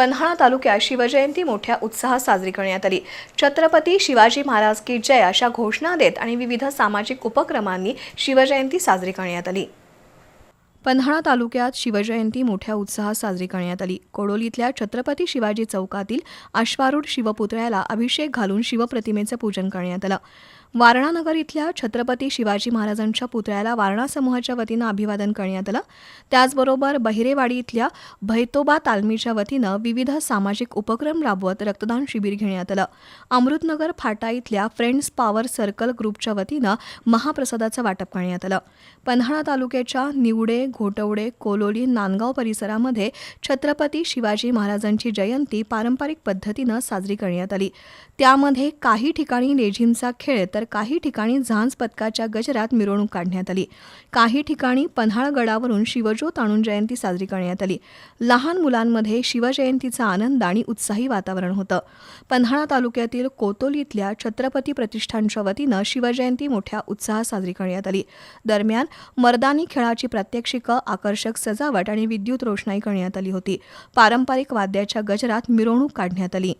पन्हाळा तालुक्यात शिवजयंती मोठ्या उत्साहात साजरी करण्यात आली. छत्रपती शिवाजी महाराज की जय अशा घोषणा देत आणि विविध सामाजिक उपक्रमांनी शिवजयंती साजरी करण्यात आली. पन्हाळा तालुक्यात शिवजयंती मोठ्या उत्साहात साजरी करण्यात आली. कोडोलीतल्या छत्रपती शिवाजी चौकातील अश्वारूढ शिवपुतळ्याला अभिषेक घालून शिवप्रतिमेचं पूजन करण्यात आलं. वारणानगर इथल्या छत्रपती शिवाजी महाराजांच्या पुतळ्याला वारणा समूहाच्या वतीनं अभिवादन करण्यात आलं. त्याचबरोबर बहिरेवाडी इथल्या भैतोबा तालमीच्या वतीनं विविध सामाजिक उपक्रम राबवत रक्तदान शिबिर घेण्यात आलं. अमृतनगर फाटा इथल्या फ्रेंड्स पॉवर सर्कल ग्रुपच्या वतीनं महाप्रसादाचं वाटप करण्यात आलं. पन्हाळा तालुक्याच्या निवडे घोटवडे कोलोली नांदगाव परिसरामध्ये छत्रपती शिवाजी महाराजांची जयंती पारंपरिक पद्धतीनं साजरी करण्यात आली. त्यामध्ये काही ठिकाणी लेझिमचा खेळ तर काही ठिकाणी झांज पथकाच्या गजरात मिरवणूक काढण्यात आली. काही ठिकाणी पन्हाळगडावरून शिवज्योत आणून जयंती साजरी करण्यात आली. लहान मुलांमध्ये शिवजयंतीचा आनंद आणि उत्साही वातावरण होतं. पन्हाळा तालुक्यातील कोतोली इथल्या छत्रपती प्रतिष्ठानच्या वतीनं शिवजयंती मोठ्या उत्साहात साजरी करण्यात आली. दरम्यान मर्दानी खेळाची प्रात्यक्षिक आकर्षक सजावट आणि विद्युत रोषणाई करण्यात आली होती. पारंपरिक वाद्याच्या गजरात मिरवणूक काढण्यात आली.